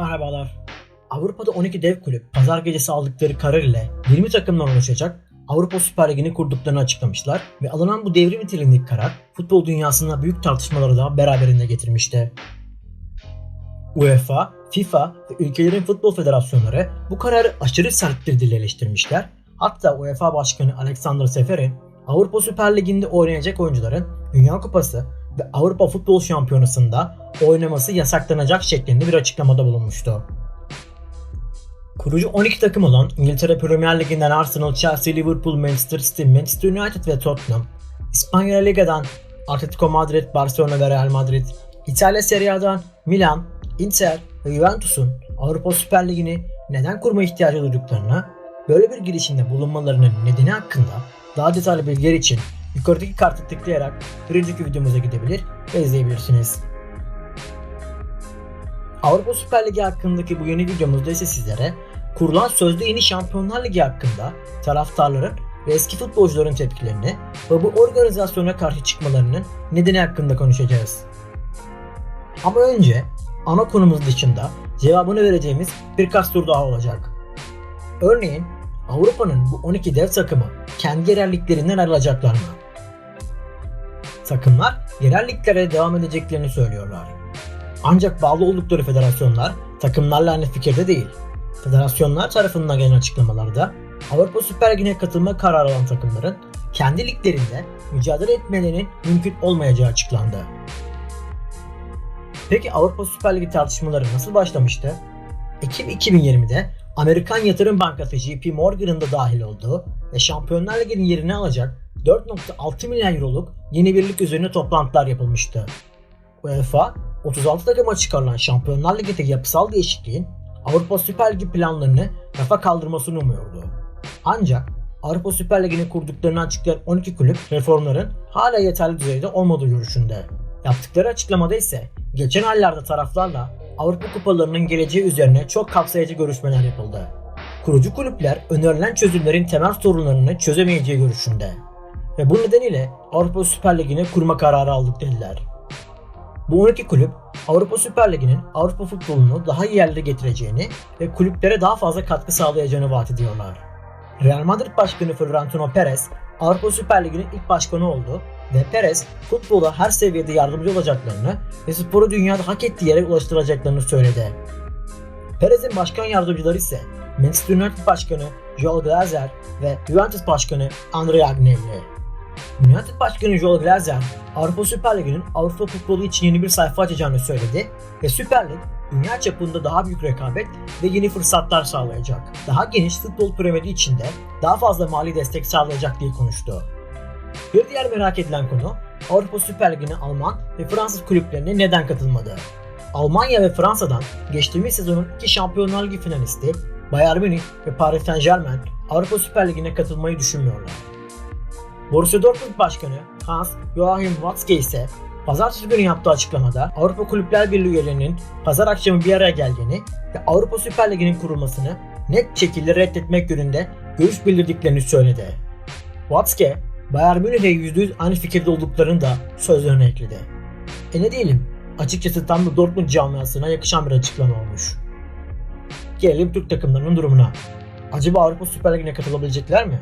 Merhabalar. Avrupa'da 12 dev kulüp pazar gecesi aldıkları karar ile 20 takımdan oluşacak Avrupa Süper Ligi'ni kurduklarını açıklamışlar ve alınan bu devrim niteliğindeki karar futbol dünyasında büyük tartışmaları da beraberinde getirmişti. UEFA, FIFA ve ülkelerin futbol federasyonları bu kararı aşırı sert bir dille eleştirmişler. Hatta UEFA Başkanı Alexander Seferin Avrupa Süper Ligi'nde oynayacak oyuncuların Dünya Kupası Avrupa Futbol Şampiyonası'nda oynaması yasaklanacak şeklinde bir açıklamada bulunmuştu. Kurucu 12 takım olan İngiltere Premier Ligi'nden Arsenal, Chelsea, Liverpool, Manchester City, Manchester United ve Tottenham, İspanya Liga'dan Atletico Madrid, Barcelona ve Real Madrid, İtalya Serie A'dan Milan, Inter ve Juventus'un Avrupa Süper Ligi'ni neden kurma ihtiyacı duyduklarını, böyle bir girişimde bulunmalarının nedeni hakkında daha detaylı bilgiler için yukarıdaki kartı tıklayarak bir önceki videomuza gidebilir ve izleyebilirsiniz. Avrupa Süper Ligi hakkındaki bu yeni videomuzda ise sizlere kurulan sözde yeni Şampiyonlar Ligi hakkında taraftarların ve eski futbolcuların tepkilerini ve bu organizasyona karşı çıkmalarının nedeni hakkında konuşacağız. Ama önce ana konumuz dışında cevabını vereceğimiz birkaç soru daha olacak. Örneğin Avrupa'nın bu 12 dev takımı kendi yerel liglerinden ayrılacaklar mı? Takımlar yerel liglere devam edeceklerini söylüyorlar. Ancak bağlı oldukları federasyonlar takımlarla aynı fikirde değil. Federasyonlar tarafından gelen açıklamalarda Avrupa Süper Ligi'ne katılma kararı alan takımların kendi liglerinde mücadele etmelerinin mümkün olmayacağı açıklandı. Peki Avrupa Süper Ligi tartışmaları nasıl başlamıştı? Ekim 2020'de Amerikan Yatırım Bankası JP Morgan'ın da dahil olduğu ve Şampiyonlar Ligi'nin yerini alacak 4.6 milyar euroluk yeni birlik üzerine toplantılar yapılmıştı. UEFA 36 takıma çıkarılan Şampiyonlar Ligi'ndeki yapısal değişikliğin Avrupa Süper Ligi planlarını rafa kaldırmasını umuyordu. Ancak Avrupa Süper Ligi'ni kurduklarını açıklayan 12 kulüp reformların hala yeterli düzeyde olmadığı görüşünde. Yaptıkları açıklamada ise geçen aylarda taraflarla Avrupa kupalarının geleceği üzerine çok kapsayıcı görüşmeler yapıldı. Kurucu kulüpler önerilen çözümlerin temel sorunlarını çözemeyeceği görüşünde. Ve bu nedeniyle Avrupa Süper Ligi'ni kurma kararı aldık dediler. Bu 12 kulüp Avrupa Süper Ligi'nin Avrupa futbolunu daha iyi yerlere getireceğini ve kulüplere daha fazla katkı sağlayacağını vaat ediyorlar. Real Madrid Başkanı Florentino Perez Avrupa Süper Ligi'nin ilk başkanı oldu ve Perez futbola her seviyede yardımcı olacaklarını ve sporu dünyada hak ettiği yere ulaştıracaklarını söyledi. Perez'in başkan yardımcıları ise Manchester United Başkanı Joel Glazer ve Juventus Başkanı Andrea Agnelli. United Başkanı Joel Glazer, Avrupa Süper Ligi'nin Avrupa futbolu için yeni bir sayfa açacağını söyledi ve Süper Lig dünya çapında daha büyük rekabet ve yeni fırsatlar sağlayacak. Daha geniş futbol piramidi içinde daha fazla mali destek sağlayacak diye konuştu. Bir diğer merak edilen konu Avrupa Süper Ligi'ne Alman ve Fransız kulüplerine neden katılmadı? Almanya ve Fransa'dan geçtiğimiz sezonun iki Şampiyonlar Ligi finalisti Bayern Münih ve Paris Saint Germain Avrupa Süper Ligi'ne katılmayı düşünmüyorlar. Borussia Dortmund Başkanı Hans Joachim Watzke ise Pazartesi günü yaptığı açıklamada Avrupa Kulüpler Birliği üyelerinin pazar akşamı bir araya geldiğini ve Avrupa Süper Ligi'nin kurulmasını net şekilde reddetmek yönünde görüş bildirdiklerini söyledi. Watzke, Bayern Münih'le %100 aynı fikirde olduklarını da sözlerine ekledi. E ne diyelim, açıkçası tam da Dortmund camiasına yakışan bir açıklama olmuş. Gelelim Türk takımlarının durumuna. Acaba Avrupa Süper Ligi'ne katılabilecekler mi?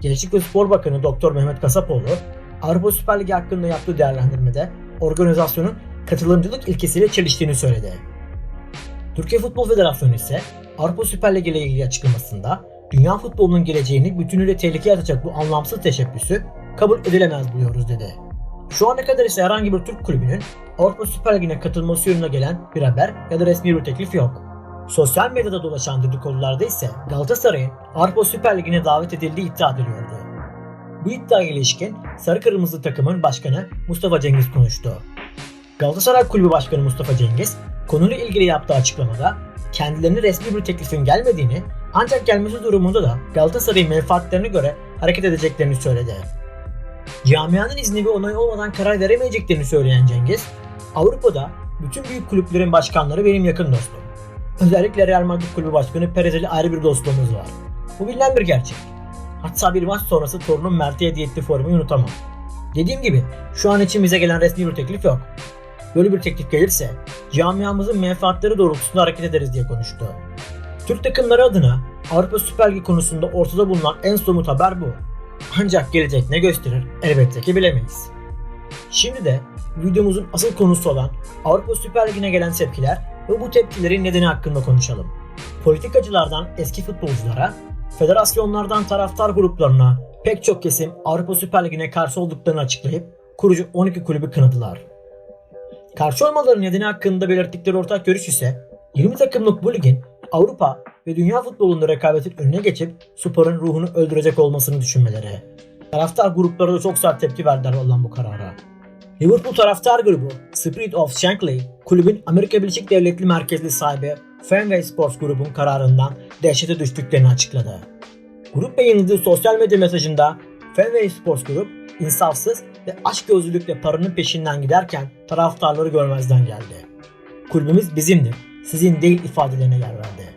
Gençlik ve Spor Bakanı Dr. Mehmet Kasapoğlu, Avrupa Süper Ligi hakkında yaptığı değerlendirmede organizasyonun katılımcılık ilkesiyle çeliştiğini söyledi. Türkiye Futbol Federasyonu ise Avrupa Süper Ligi ile ilgili açıklamasında dünya futbolunun geleceğini bütünüyle tehlikeye atacak bu anlamsız teşebbüsü kabul edilemez buluyoruz dedi. Şu ana kadar ise herhangi bir Türk kulübünün Avrupa Süper Ligi'ne katılması yönüne gelen bir haber ya da resmi bir teklif yok. Sosyal medyada dolaşan dedikodularda ise Galatasaray'ın Avrupa Süper Ligi'ne davet edildiği iddia ediliyordu. Bu iddiaya ilişkin Sarı Kırmızı takımın başkanı Mustafa Cengiz konuştu. Galatasaray Kulübü Başkanı Mustafa Cengiz konuyla ilgili yaptığı açıklamada kendilerine resmi bir teklifin gelmediğini ancak gelmesi durumunda da Galatasaray'ın menfaatlerine göre hareket edeceklerini söyledi. Camianın izni ve onay olmadan karar veremeyeceklerini söyleyen Cengiz, Avrupa'da bütün büyük kulüplerin başkanları benim yakın dostum. Özellikle Real Madrid Kulübü Başkanı Perez ile ayrı bir dostluğumuz var. Bu bilinen bir gerçek. Hatta bir maç sonrası torunum Mert'e hediye ettiği formayı unutamam. Dediğim gibi şu an için bize gelen resmi bir teklif yok. böyle bir teklif gelirse camiamızın menfaatleri doğrultusunda hareket ederiz diye konuştu. Türk takımları adına Avrupa Süper Ligi konusunda ortada bulunan en somut haber bu. Ancak gelecek ne gösterir elbette ki bilemeyiz. Şimdi de videomuzun asıl konusu olan Avrupa Süper Ligi'ne gelen tepkiler ve bu tepkilerin nedeni hakkında konuşalım. Politikacılardan eski futbolculara, federasyonlardan taraftar gruplarına pek çok kesim Avrupa Süper Ligi'ne karşı olduklarını açıklayıp kurucu 12 kulübü kınadılar. Karşı olmaları nedeni hakkında belirttikleri ortak görüş ise 20 takımlık bu ligin Avrupa ve dünya futbolunda rekabetin önüne geçip sporun ruhunu öldürecek olmasını düşünmeleri. Taraftar grupları da çok sert tepki verdiler olan bu karara. Liverpool taraftar grubu Spirit of Shankly, kulübün Amerika Birleşik Devletleri merkezli sahibi Fenway Sports grubun kararından dehşete düştüklerini açıkladı. Grup yayınladığı sosyal medya mesajında Fenway Sports Grup insafsız ve aşk gözlülükle paranın peşinden giderken taraftarları görmezden geldi. Kulübümüz bizimdir, sizin değil ifadelerine yer verdi.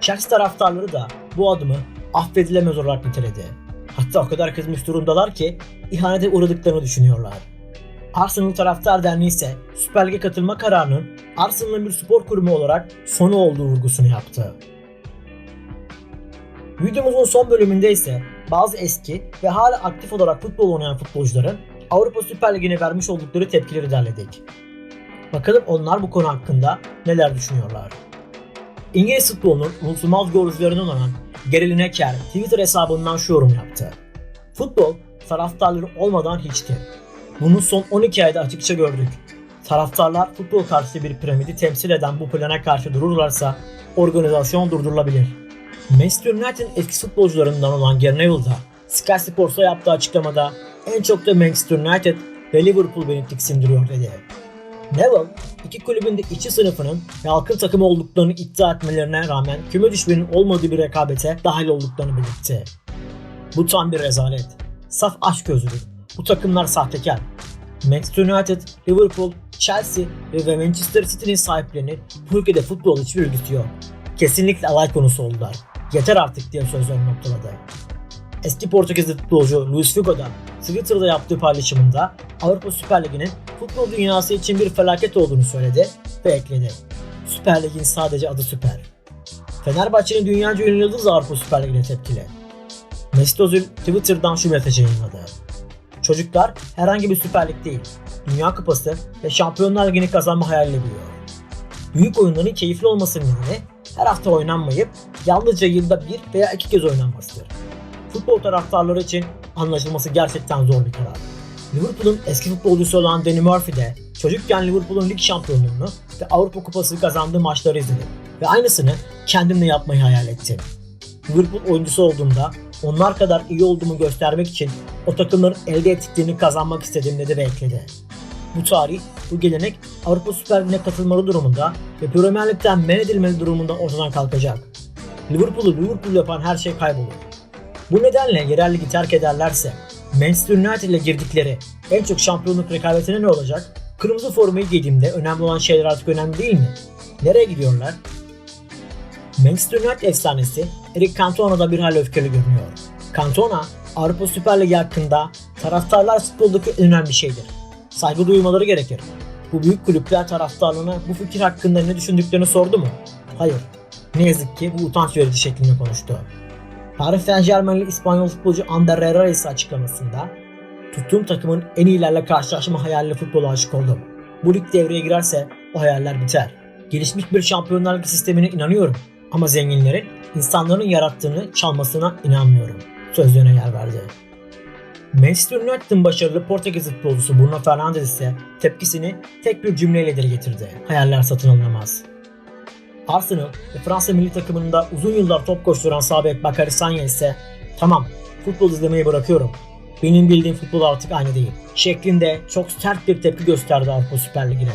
Chelsea taraftarları da bu adımı affedilemez olarak niteledi. Hatta o kadar kızmış durumdalar ki ihanete uğradıklarını düşünüyorlar. Arsenal Taraftar Derneği ise Süper Lig'e katılma kararının Arsenal'ın bir spor kurumu olarak sonu olduğu vurgusunu yaptı. Videomuzun son bölümünde ise bazı eski ve hala aktif olarak futbol oynayan futbolcuların Avrupa Süper Ligi'ne vermiş oldukları tepkileri derledik. Bakalım onlar bu konu hakkında neler düşünüyorlar. İngiliz futbolunun unutulmaz golcülerinden olan Gary Lineker Twitter hesabından şu yorum yaptı. Futbol taraftarları olmadan hiçti. Bunu son 12 ayda açıkça gördük. Taraftarlar futbol karşıtı bir piramidi temsil eden bu plana karşı dururlarsa organizasyon durdurulabilir. Manchester United'in eski futbolcularından olan Gary Neville da Sky Sports'a yaptığı açıklamada en çok da Manchester United ve Liverpool beni tiksindiriyor dedi. Neville, iki kulübün de içi sınıfının ve halkın takımı olduklarını iddia etmelerine rağmen küme düşmenin olmadığı bir rekabete dahil olduklarını belirtti. Bu tam bir rezalet. Saf aşk gözlülük. Bu takımlar sahtekar. Manchester United, Liverpool, Chelsea ve Manchester City'nin sahiplerini bu ülkede futbol hiçbir ilgisi yok. Kesinlikle alay konusu oldular. Yeter artık diye sözlerini noktaladı. Eski Portekizli futbolcu Luis Figo da Twitter'da yaptığı paylaşımında Avrupa Süper Ligi'nin futbol dünyası için bir felaket olduğunu söyledi ve ekledi. Süper Lig'in sadece adı süper. Fenerbahçe'nin dünyaca ünlü yıldız Avrupa Süper Ligi'ne tepkili. Mesut Özil Twitter'dan şu mesajı yayınladı. Çocuklar herhangi bir Süper Lig değil, Dünya Kupası ve Şampiyonlar Ligi'ni kazanma hayaliyle büyüyor. Büyük oyunların keyifli olmasının nedeni her hafta oynanmayıp yalnızca yılda bir veya iki kez oynanmasıdır. Futbol taraftarları için anlaşılması gerçekten zor bir karar. Liverpool'un eski futbolcusu olan Danny Murphy de çocukken Liverpool'un lig şampiyonluğunu ve Avrupa Kupası kazandığı maçları izledi ve aynısını kendimle yapmayı hayal ettim. Liverpool oyuncusu olduğumda onlar kadar iyi olduğumu göstermek için o takımların elde ettiklerini kazanmak istediğim dedi ve ekledi. Bu tarih, bu gelenek Avrupa Süper Ligi'ne katılmalı durumunda ve Premier Lig'den men edilmeli durumunda ortadan kalkacak. Liverpool'u Liverpool yapan her şey kaybolur. Bu nedenle yerel ligi terk ederlerse Manchester United ile girdikleri en çok şampiyonluk rekabetine ne olacak? Kırmızı formayı giydiğimde önemli olan şeyler artık önemli değil mi? Nereye gidiyorlar? Manchester United efsanesi Eric Cantona da bir hal öfkeli görünüyor. Cantona, Avrupa Süper Ligi hakkında taraftarlar futboldaki en önemli şeydir. Saygı duymaları gerekir. Bu büyük kulüpler taraftarlarına bu fikir hakkında ne düşündüklerini sordu mu? Hayır. Ne yazık ki bu utanç verici şeklinde konuştu. Paris Saint Germain'li İspanyol futbolcu Ander Herrera ise açıklamasında tuttuğum takımın en iyilerle karşılaşma hayaliyle futbola aşık oldum. Bu lig devreye girerse o hayaller biter. Gelişmiş bir şampiyonlar ligi sistemine inanıyorum ama zenginlerin insanların yarattığını çalmasına inanmıyorum. Sözlerine yer verdi. Manchester United'ın başarılı Portekiz futbolcusu Bruno Fernandes ise tepkisini tek bir cümleyle dile getirdi. Hayaller satın alınamaz. Arsenal ve Fransa milli takımında uzun yıllar top koşturan Sabek Bakary Sanya ise tamam futbol izlemeyi bırakıyorum. Benim bildiğim futbol artık aynı değil. Şeklinde çok sert bir tepki gösterdi Avrupa Süper Ligi'ne.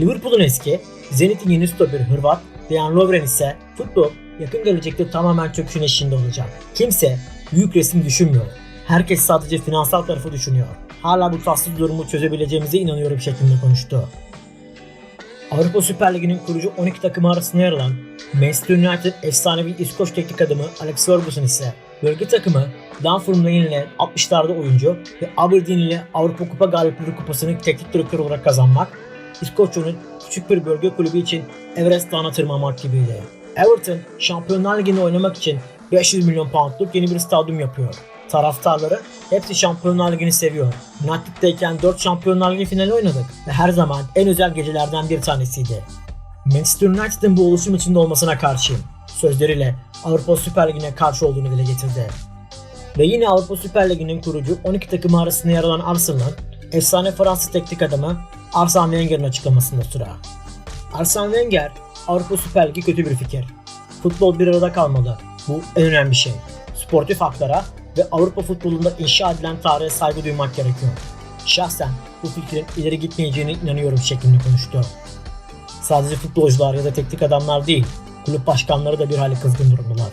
Liverpool'un eski, Zenit'in yeni stoperi Hırvat Dejan Lovren ise futbol yakın gelecekte tamamen çöküşün eşiğinde olacak. Kimse büyük resim düşünmüyor. Herkes sadece finansal tarafı düşünüyor. Hala bu tatsız durumu çözebileceğimize inanıyorum şeklinde konuştu. Avrupa Süper Ligi'nin kurucu 12 takımı arasında yer alan Manchester United efsanevi İskoç teknik adamı Alex Ferguson ise Bölge takımı Dunfermline ile 60'larda oyuncu ve Aberdeen ile Avrupa Kupa Galipleri Kupası'nı teknik direktör olarak kazanmak, İskoçya'nın küçük bir bölge kulübü için Everest Dağı'na tırmanmak gibiydi. Everton, Şampiyonlar Ligi'nde oynamak için 500 milyon poundluk yeni bir stadyum yapıyor. Taraftarları hepsi Şampiyonlar Ligi'ni seviyor. United'deyken 4 Şampiyonlar Ligi finali oynadık ve her zaman en özel gecelerden bir tanesiydi. Manchester United'ın bu oluşum içinde olmasına karşıyım. Sözleriyle Avrupa Süper Ligi'ne karşı olduğunu dile getirdi. Ve yine Avrupa Süper Ligi'nin kurucu 12 takımı arasında yer alan Arsenal'ın efsane Fransız teknik adamı Arsene Wenger'in açıklamasında sıra. Arsene Wenger, Avrupa Süper Ligi kötü bir fikir. Futbol bir arada kalmalı. Bu en önemli şey. Sportif haklara ve Avrupa futbolunda inşa edilen tarihe saygı duymak gerekiyor. Şahsen bu fikrin ileri gitmeyeceğine inanıyorum şeklinde konuştu. Sadece futbolcular ya da teknik adamlar değil, kulüp başkanları da bir hali kızgın durumdalar.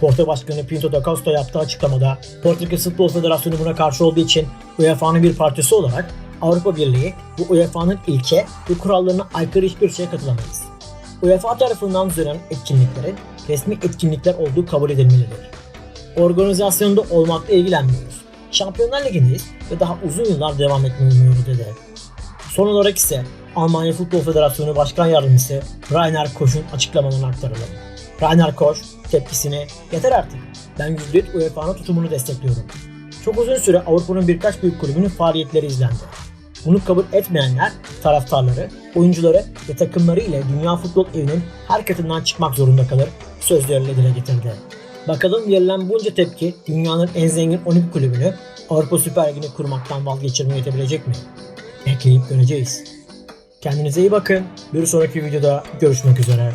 Porto Başkanı Pinto da Costa yaptığı açıklamada Portekiz Futbol Federasyonu buna karşı olduğu için UEFA'nın bir parçası olarak Avrupa Birliği bu UEFA'nın ilke ve kurallarına aykırı hiçbir şeye katılamayız. UEFA tarafından düzenlenen etkinliklerin resmi etkinlikler olduğu kabul edilmelidir. Organizasyonda olmakla ilgilenmiyoruz. Şampiyonlar Ligi'ndeyiz ve daha uzun yıllar devam etmeyi umuyoruz dedi. Son olarak ise Almanya Futbol Federasyonu Başkan Yardımcısı Rainer Koch'un açıklamalarını aktaralım. Rainer Koch tepkisini yeter artık ben %100 UEFA'nın tutumunu destekliyorum. Çok uzun süre Avrupa'nın birkaç büyük kulübünün faaliyetleri izlendi. Bunu kabul etmeyenler taraftarları, oyuncuları ve takımları ile dünya futbol evinin her katından çıkmak zorunda kalır sözleriyle dile getirdi. Bakalım verilen bunca tepki dünyanın en zengin 12 kulübünü Avrupa Süper Ligi'ni kurmaktan vazgeçirmeye yetebilecek mi? Bekleyip göreceğiz. Kendinize iyi bakın. Bir sonraki videoda görüşmek üzere.